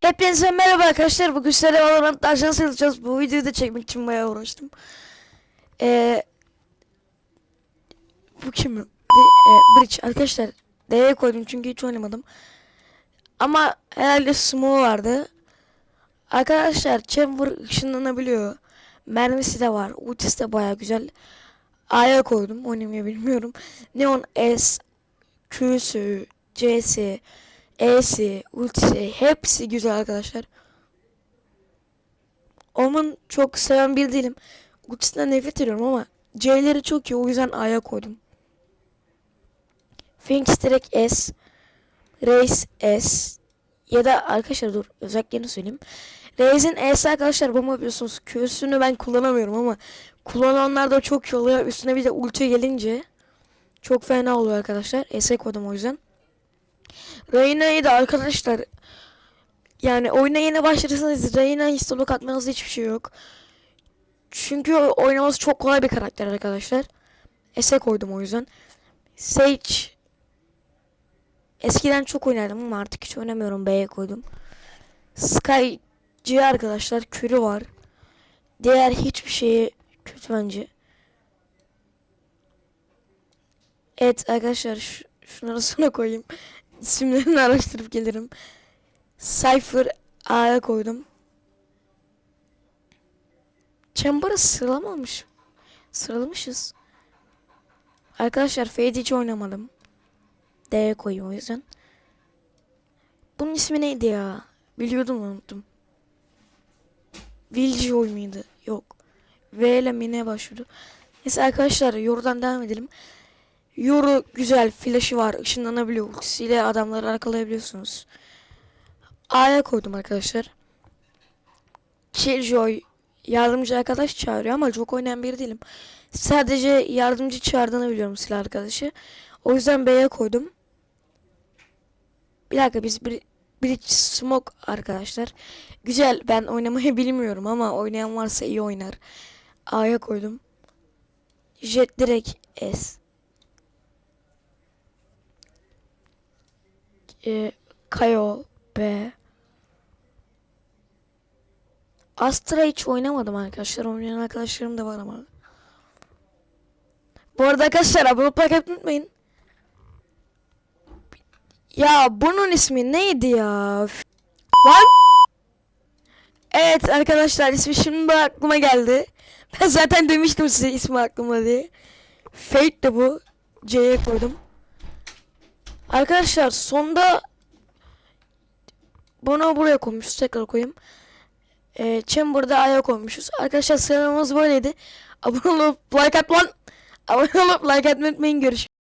Hepinize merhaba arkadaşlar. Bugün sizlerle Valorant ajans yapacağız. Bu videoyu da çekmek için bayağı uğraştım. Ee, bu kim? De, e, Bridge arkadaşlar. D'ye koydum çünkü hiç oynamadım. Ama herhalde smoke vardı. Arkadaşlar chamber ışınlanabiliyor. Mermisi de var. Ultisi de bayağı güzel. A'ya koydum. Oynamayı bilmiyorum. Neon S, Q'su, C'si, E'si, ultisi hepsi güzel arkadaşlar. Omen çok seven bir değilim. Ultisinden nefret ediyorum ama C'leri çok iyi o yüzden A'ya koydum. Phoenix direkt S. Raze S. Ya da arkadaşlar dur özelliklerini söyleyeyim. Raze'in S'si arkadaşlar bomba yapıyorsunuz. Q'sunu ben kullanamıyorum ama kullananlar da çok iyi oluyor. Üstüne bir de ulti gelince çok fena oluyor arkadaşlar. S'e koydum o yüzden. Reyna'yı da arkadaşlar yani oyuna yeni başlarsanız Reyna solo katmanız hiçbir şey yok. Çünkü oynaması çok kolay bir karakter arkadaşlar. S'e koydum o yüzden. Sage Eskiden çok oynardım ama artık hiç oynamıyorum. B'ye koydum. Sky C arkadaşlar kürü var. Diğer hiçbir şeyi kötü bence. Evet arkadaşlar şu, şunları sonra koyayım. İsimlerini araştırıp gelirim. Cypher A'ya koydum. Chamber'ı sıralamamış. Sıralamışız. Arkadaşlar Fade hiç oynamadım. D'ye koyayım o yüzden. Bunun ismi neydi ya? Biliyordum unuttum. Viljoy muydu? Yok. V ile mi ne başlıyordu? Neyse arkadaşlar yorudan devam edelim. Yoru güzel. Flash'ı var. ışınlanabiliyor. Ultisiyle adamları arkalayabiliyorsunuz. A'ya koydum arkadaşlar. Killjoy yardımcı arkadaş çağırıyor ama çok oynayan biri değilim. Sadece yardımcı çağırdığını biliyorum silah arkadaşı. O yüzden B'ye koydum. Bir dakika biz bir Bridge Smoke arkadaşlar. Güzel ben oynamayı bilmiyorum ama oynayan varsa iyi oynar. A'ya koydum. Jet direkt S. e, Kayo B. Astra hiç oynamadım arkadaşlar. Oynayan arkadaşlarım da var ama. Bu arada arkadaşlar abone olmayı unutmayın. Ya bunun ismi neydi ya? Lan! Evet arkadaşlar ismi şimdi aklıma geldi. Ben zaten demiştim size ismi aklıma diye. Fate de bu. C'ye koydum. Arkadaşlar sonda bunu buraya koymuşuz. Tekrar koyayım. Ee, Chamber'da A'ya koymuşuz. Arkadaşlar sıralamamız böyleydi. Abone olup like atman. Abone olup like atmayı unutmayın. Görüşürüz.